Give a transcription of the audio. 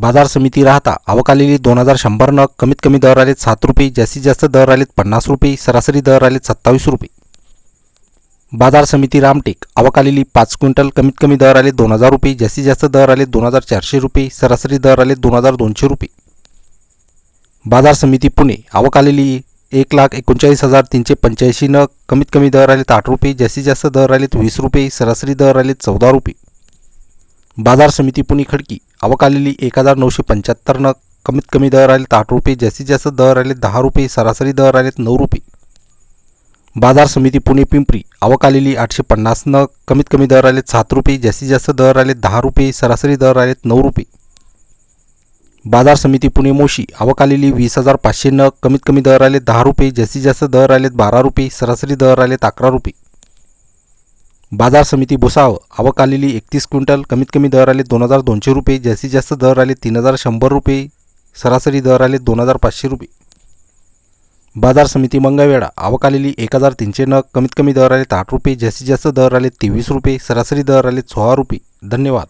बाजार समिती राहता आवक दोन हजार शंभर नग कमीत कमी दर आलेत सात रुपये जास्तीत जास्त दर आलेत पन्नास रुपये सरासरी दर आलेत सत्तावीस रुपये. बाजार समिती रामटेक आवक पाच क्विंटल कमीत कमी दर आले दोन हजार रुपये जास्तीत जास्त दर आले दोन हजार चारशे रुपये सरासरी दर आले दोन हजार दोनशे रुपये. बाजार समिती पुणे आवकालेली एक लाख एकोणचाळीस हजार तीनशे पंच्याऐंशी नग कमीत कमी दर आलेत आठ रुपये जास्तीत जास्त दर आलेत वीस रुपये सरासरी दर आलेत चौदा रुपये. बाजार समिती पुणे खडकी आवक आलेली एक हजार नऊशे पंच्याहत्तर नग कमीत कमी दर आलेत आठ रुपये जास्तीत जास्त दर आलेत दहा रुपये सरासरी दर आलेत नऊ रुपये. बाजार समिती पुणे पिंपरी आवक आलेली आठशे पन्नास नग कमीत कमी दर आलेत सात रुपये जास्तीत जास्त दर आलेत दहा रुपये सरासरी दर आलेत नऊ रुपये. बाजार समिती पुणे मोशी आवक आलेली वीस हजार पाचशे नग कमीत कमी दर आलेत दहा रुपये जास्तीत जास्त दर आलेत बारा रुपये सरासरी दर आलेत अकरा रुपये. बाजार समिती भुसाव आवक आलेली एकतीस क्विंटल कमीत कमी दर आले दोन हजार दोनशे रुपये जास्तीत जास्त दर आले तीन हजार शंभर रुपये सरासरी दर आले दोन हजार पाचशे रुपये. बाजार समिती मंगळवेढा. आवक आलेली एक हजार तीनशे नग कमीत कमी दर आले आठ रुपये जास्तीत जास्त दर आले तेवीस रुपये सरासरी दर आले सोळा रुपये. धन्यवाद.